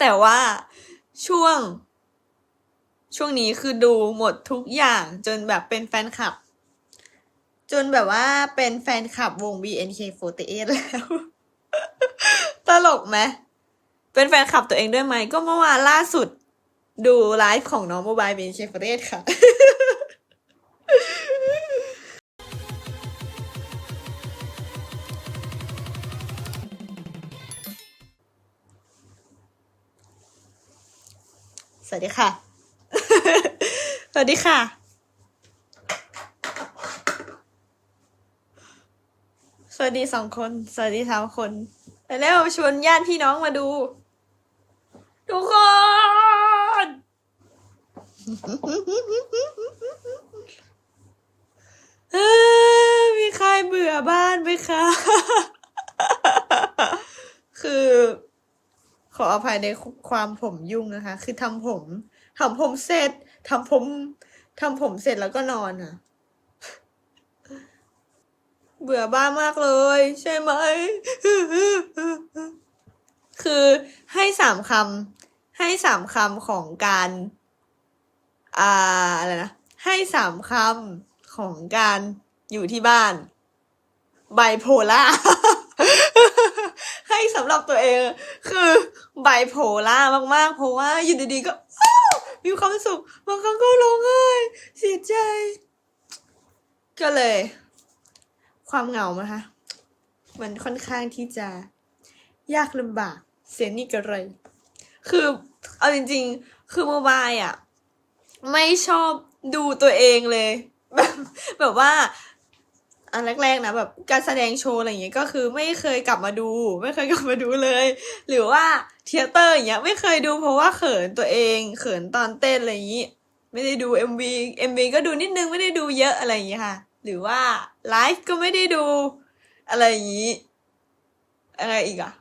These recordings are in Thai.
แต่ว่าช่วง ช่วงนี้คือดูหมดทุกอย่างจนแบบเป็นแฟนคลับ จนแบบว่าเป็นแฟนคลับวง BNK48 แล้ว ตลกไหมเป็นแฟนคลับตัวเองด้วยไหม ก็เมื่อวานล่าสุดดูไลฟ์ของน้องโมบาย BNK48 ค่ะ สวัสดีค่ะ สวัสดีค่ะ สวัสดีสองคน สวัสดีสามคนไปแล้วชวนญาติพี่น้องมาดู ทุกคน เอ้อมีใครเบื่อบ้านไหมคะ คือ ข ออภัยในความผมยุ่งนะคะ คือทำผมทำผมเสร็จทำผมทำผมเสร็จแล้วก็นอนอะ เบื่อบ้านมากเลย ใช่ไหม คือให้สามคำให้สามคำของการ อ่าอะไรนะ ให้สามคำของการอยู่ที่บ้าน ไบโพล่า สำหรับตัวเอง คือไบโพล่ามากๆ เพราะว่าอยู่ดีๆก็อ้าวมีความสุขบางครั้งก็ร้องไห้เสียใจ ก็เลย ความเหงานะคะมันค่อนข้างที่จะยากลำบาก เสียนี่กระไรคือเอาจริง ๆ คือโมบายอะ ไม่ชอบดูตัวเองเลย แบบแบบว่า อันแรกๆนะแบบการแสดงโชว์อะไรอย่างเงี้ยก็คือไม่เคยกลับมาดู ไม่เคยกลับมาดูเลย หรือว่าเทเตอร์อย่างเงี้ยไม่เคยดูเพราะว่าเขินตัวเองเขินตอนเต้นอะไรอย่างงี้ไม่ได้ดู MV MV ก็ดูนิดนึงไม่ได้ดูเยอะอะไรอย่างเงี้ยค่ะ หรือว่าไลฟ์ก็ไม่ได้ดูอะไรอย่างงี้อะไรอีกอะ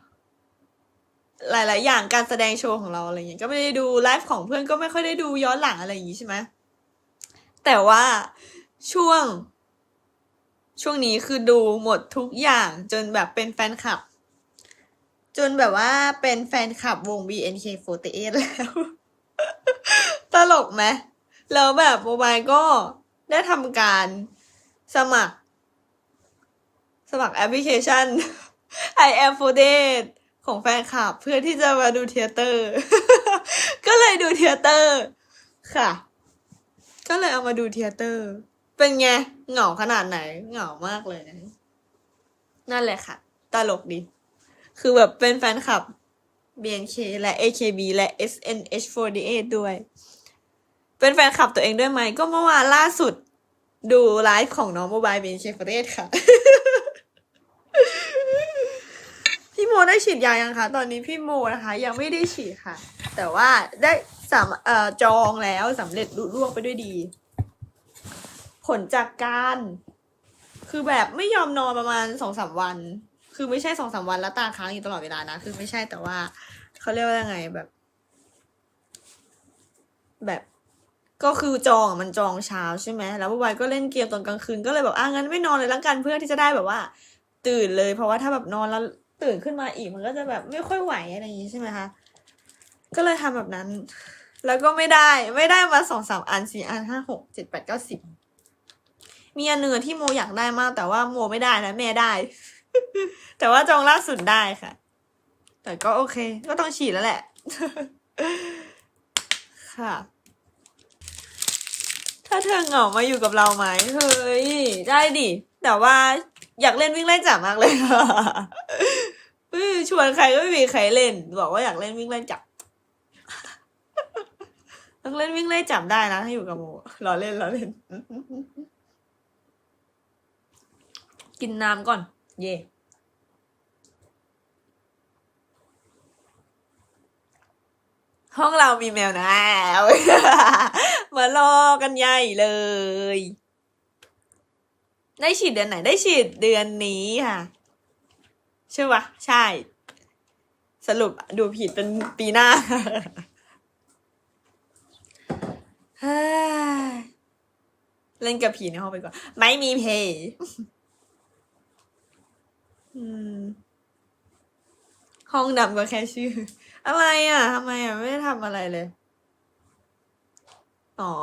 หลาย ๆ อย่างการแสดงโชว์ของเราอะไรอย่างเงี้ยก็ไม่ได้ดูไลฟ์ของเพื่อนก็ไม่ค่อยได้ดูย้อนหลังอะไรอย่างงี้ใช่ไหมแต่ว่าช่วง ช่วงนี้คือดูหมดทุกอย่างจนแบบเป็นแฟนคลับ จนแบบว่าเป็นแฟนคลับวง BNK48 แล้ว ตลกไหมแล้วแบบโมบายก็ได้ทำการสมัคร สมัครแอปพลิเคชัน I am f o d a t ของแฟนคลับ เพื่อที่จะมาดูเทเตอร์ ก็เลยดูเทเตอร์ ค่ะ ก็เลยเอามาดูเทเตอร์ เป็นไงเหงาขนาดไหนเหงามากเลยนั่นแหละค่ะ ตลกดี คือแบบเป็นแฟนคลับ BNK และ AKB และ SNH48 ด้วย เป็นแฟนคลับตัวเองด้วยไหม ก็เมื่อวานล่าสุด ดูไลฟ์ของน้องโมบาย BNK48 ค่ะ พี่โมได้ฉีดยายังคะ ตอนนี้พี่โมนะคะ ยังไม่ได้ฉีดค่ะ แต่ว่าได้สามเอ่อจองแล้วสำเร็จลุล่วงไปด้วยดี ผลจากการ คือแบบไม่ยอมนอนประมาณสองสามวัน คือไม่ใช่สองสามวันแล้วตาค้างอยู่ตลอดเวลานะ คือไม่ใช่แต่ว่าเขาเรียกว่ายังไงแบบ แบบก็คือจองมันจองเช้าใช่ไหมแล้ววันก็เล่นเกมตอนกลางคืนก็เลยแบบอะงั้นไม่นอนเลยละกันเพื่อที่จะได้แบบว่า ตื่นเลย เพราะว่าถ้าแบบนอนแล้วตื่นขึ้นมาอีกมันก็จะแบบไม่ค่อยไหวอะไรอย่างงี้ใช่ไหมคะก็เลยทำแบบนั้น แล้วก็ไม่ได้ไม่ได้มาสองสามอันสี่อันห้าหกเจ็ดแปดเก้าสิบ มีอันหนึ่งอที่โมอยากได้มาก แต่ว่าโมไม่ได้นะแม่ได้ แต่ว่าจองล่าสุดได้ค่ะ แต่ก็โอเค ก็ต้องฉีดแล้วแหละ ค่ะ ถ้าเธอเหงามาอยู่กับเราไหมเฮ้ยได้ดิ แต่ว่าอยากเล่นวิ่งไล่จับมากเลยเฮ้ยชวนใครก็ไม่มีใครเล่น บอกว่าอยากเล่นวิ่งไล่จับต้องเล่นวิ่งไล่จับได้นะถ้าอยู่กับโมรอเล่นรอเล่น กินน้ำก่อน เย่ห้องเรามีแมวแล้วมารอกันใหญ่เลย ได้ฉีดเดือนไหนได้ฉีดเดือนนี้ค่ะ ใช่ปะใช่ สรุปดูผิดเป็นปีหน้าเล่นกับผีในห้องไปก่อน ไม่มีเพย์ ห้องดำก็แค่ชื่อ อะไรอะทำไมอะ ไม่ได้ทำอะไรเลย อ๋อ